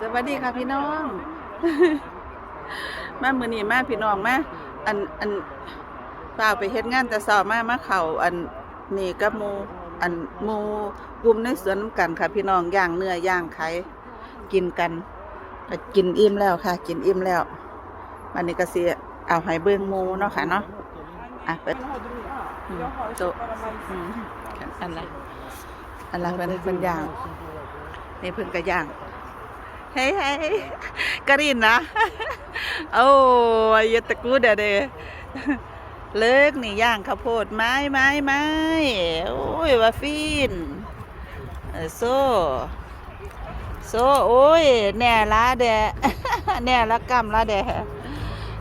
สวัสดีค่ะพี่น้อง มามือนี้มาพี่น้องมาอันอันเปล่าไปเฮ็ดงานแต่เช้ามามาเขาอันนี่กับมูอันมูกลุ่มในสวนน้ำกันค่ะ พี่น้องย่างเนื้อย่างไข่กินกันก็กินอิ่มแล้วค่ะ กินอิ่มแล้ววันนี้ก็สิเอาให้เบิ่งมูเนาะค่ะเนาะอะเปิดโตอันละอันละเป็นเป็นย่างนี่เพิ่นก็ย่าง เฮ้ยเฮ้ยกรีนนะโอ้ยยตะกูเดเดเลิกนี่ย่างข้าวโพดไม้ไม้ไม้โอ้ยว่าฟินเออโซโซโอ้ยแน่ละแดแน่ละกำละแด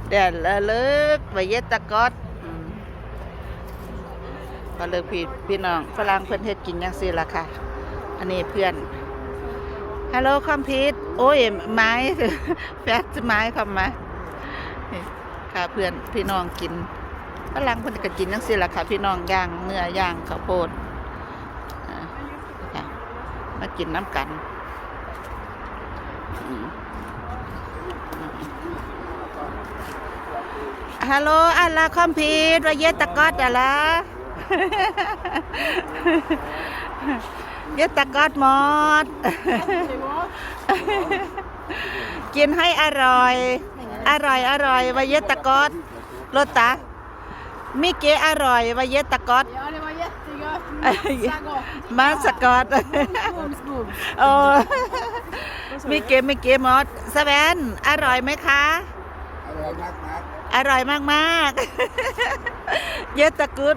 แดดละเลิกว่าเยตะกอดอืมพอเลิกพี่พี่น้องฝรั่งเพิ่อนเฮ็ดกินจังซีล่ะค่ะ อันนี้เพื่อน ฮัลโหลคอมพิวโอ้ยไม้แฟกไม้คำมานี่ค่ะเพื่อนพี่น้องกินฝรั่งเพิ่นก็กินจังซี่ล่ะค่ะ พี่น้องย่างเนื้อย่างข้าวโพดค่ะมากินน้ำกันฮัลโหลอัลลาคอมพิวต์ว่าเยตะกอดอะล่ะ เยตะกอดหมดกินให้อร่อย อร่อยอร่อยวายเยตะกอดรสตามิเกอร่อยวายเยตะกอดมาสกอตโอ้มิเกมิเกมอดสแวนอร่อยไหมคะ อร่อยมากมากๆเยตะกุด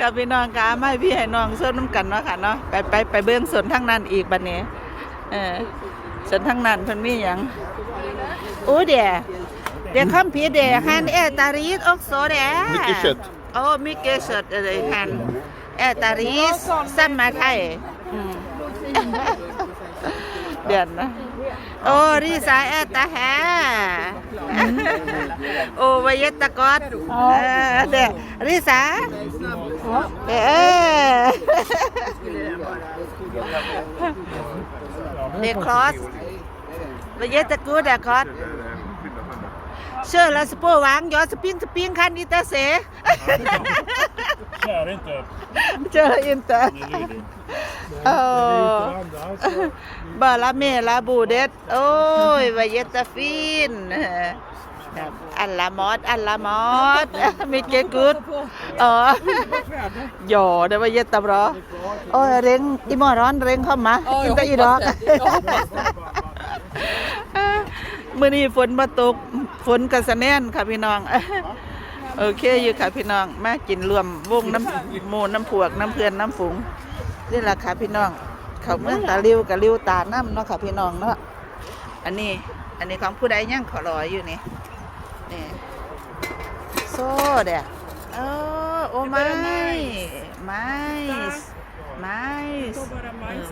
กับพี่น้องกาไม่พี่ให้น้องส้นน้ำกันเนาะค่ะเนาะไปไปไปเบื้องสวนทั้งนั้นอีกบัดนี้ เออสวนทั้งนั้นเพิ่นมีหยังโอ้เดี๋ยวเดี๋ยวคำพีเดี๋ยวฮันเอตาริสอกโซเดี๋ยว Mycket kött. โอ้มิเกสดอะไรฮันเอตาริสสัมมาไทยอืม เดือนนะ โอ้รีสาแอตตาแฮโอ้วายตะกอดเออเดี๋ยวรีสาเดี๋ยวเออเดี๋ยวคลอสวายตะกูดอะคอสเชื่อแล้วสปูวางยอสปริงสปริงคันอีตาเส Kör inte. เจออินเตอร์ โอ้บาลาเมลาบูเดตโอ้ยวายตาฟินอัลลามอดอัลลามอดมิเกกุดอ๋อหยอเดี๋ยววายตาบรอโอ้ยเร่งอีหมอร้อนเร่งเข้ามาอินเตอร์อีดอกมื่อนี้ฝนมาตกฝนกระสะแน่นค่ะพี่น้องโอเคอยู่ค่ะพี่น้องมากินรวมวงน้ำหมูน้ำผวกน้ำเพื่อนน้ำฝูง นี่แหละค่ะพี่น้อง เขาเมืองตาลิวกับลิวตาน้ำเนาะค่ะพี่น้องเนาะอันนี้อันนี้ของผู้ใดย่างขอรอยอยู่นี่นี่โซ่เด้อเออโอ้ไม่ไม่ไม่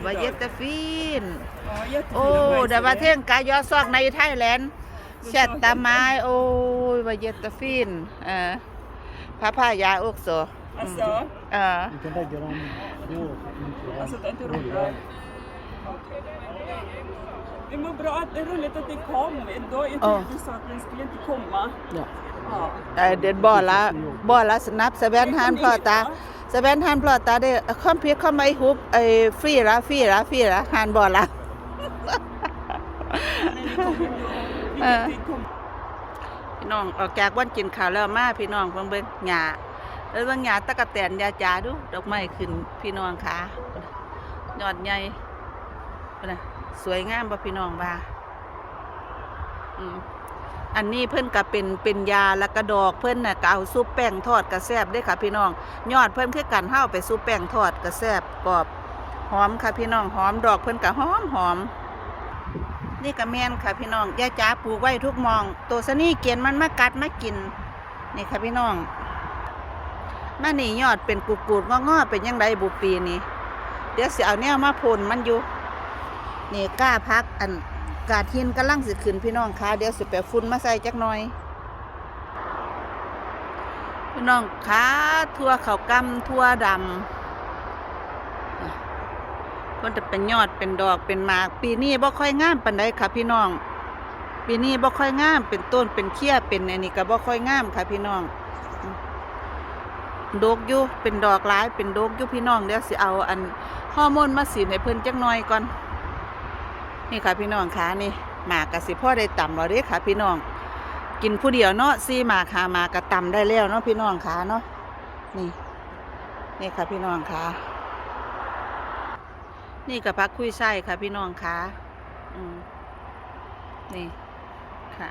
วายตาฟินโอ้เดยวว่าเท่งกายอซอกในไทยแลนด์เช็ดตาไม้โอ้ยวายตาฟินเออพระพายาอกโซ Alltså, เออ Du kan lägga dem då. alltså det är inte roligt. Det var bra att det är roligt att det kom. Då, jag Ja. tänkte så att den skulle inte komma. Ja. Ja. เอ่อเด็ดบ่อละบ่อละสนับสะแบนฮันพลอตาสะแบนฮันพลอตาได้คอมเพียเข้ามาไอ้ฮุบไอ้ฟรีละฟรีละฟรีละฮันบ่อละ Men det kommer ju. Ja. Vilket det kommer. พี่น้องออกจากวันกินข้าวแล้วมาพี่น้องเบิ่งเบิ่งหญ้า เอ้ยบิ่งหญ้าตะกะแตนยาจาดู ดอกไม้ขึ้นพี่น้องค่ะยอดใหญ่นะสวยงามบ่พี่น้องว่าอันนี้เพิ่นก็เป็นเป็นยาแล้วก็ดอกเพิ่นน่ะก็เอาซุปแป้งทอดก็แซบเด้ค่ะพี่น้อง ยอดเพิ่นคือกันเฮาไปซุปแป้งทอดก็แซบกรอบหอมค่ะพี่น้องหอมดอกเพิ่นก็หอมหอมนี่ก็แม่นค่ะพี่น้องยาจ๋าปลูกไว้ทุกมอง ตัวสนี่เกียนมันมากัดมากิน นี่ค่ะพี่น้อง มานี่ยอดเป็นกูกูดงอๆเป็นยังไงบุปีนี้เดี๋ยวเสิเอาแนวมาพ่นมันอยู่นี่กล้าพักอันกาดหินกำลังสิขึ้นพี่น้องค่ะเดี๋ยวสิไปฝุ่นมาใส่จักหน่อย พี่น้องค่ะทั่วเขากำทั่วดำมันจะเป็นยอดเป็นดอกเป็นหมาก ปีนี้บ่ค่อยงามปานใดค่ะ พี่น้อง ปีนี้บ่ค่อยงามเป็นต้นเป็นเขี้ยเป็นอันนี้ก็บ่ค่อยงามค่ะ พี่น้อง ดกอยู่เป็นดอกหลายเป็นดกอยู่พี่น้องเดี๋ยวสิเอาอันฮอร์โมนมาสีให้เพิ่นจักหน่อยก่อน นี่ค่ะพี่น้องค่ะนี่หมากกะสิพ่อได้ต่ำเราเด้ค่ะ พี่น้อง กินผู้เดียวเนาะซีหมากหาหมากกะต่ำได้แล้วเนาะพี่น้องค่ะเนาะนี่ นี่ค่ะพี่น้องค่ะ นี่กับพักคุยไส้ค่ะพี่น้องค่ะอืมนี่ค่ะ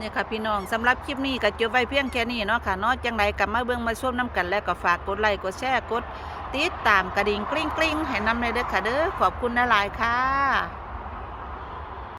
นี่ค่ะพี่น้องสำหรับคลิปนี้ก็จบไว้เพียงแค่นี้เนาะค่ะเนาะจังไรกลับมาเบื้องมาชมน้ำกันแล้วก็ฝากกดไลค์กดแชร์กดติดตามกระดิ่งกริ้งกริ้งให้นำเลยเด้อค่ะเด้อขอบคุณหลายค่ะ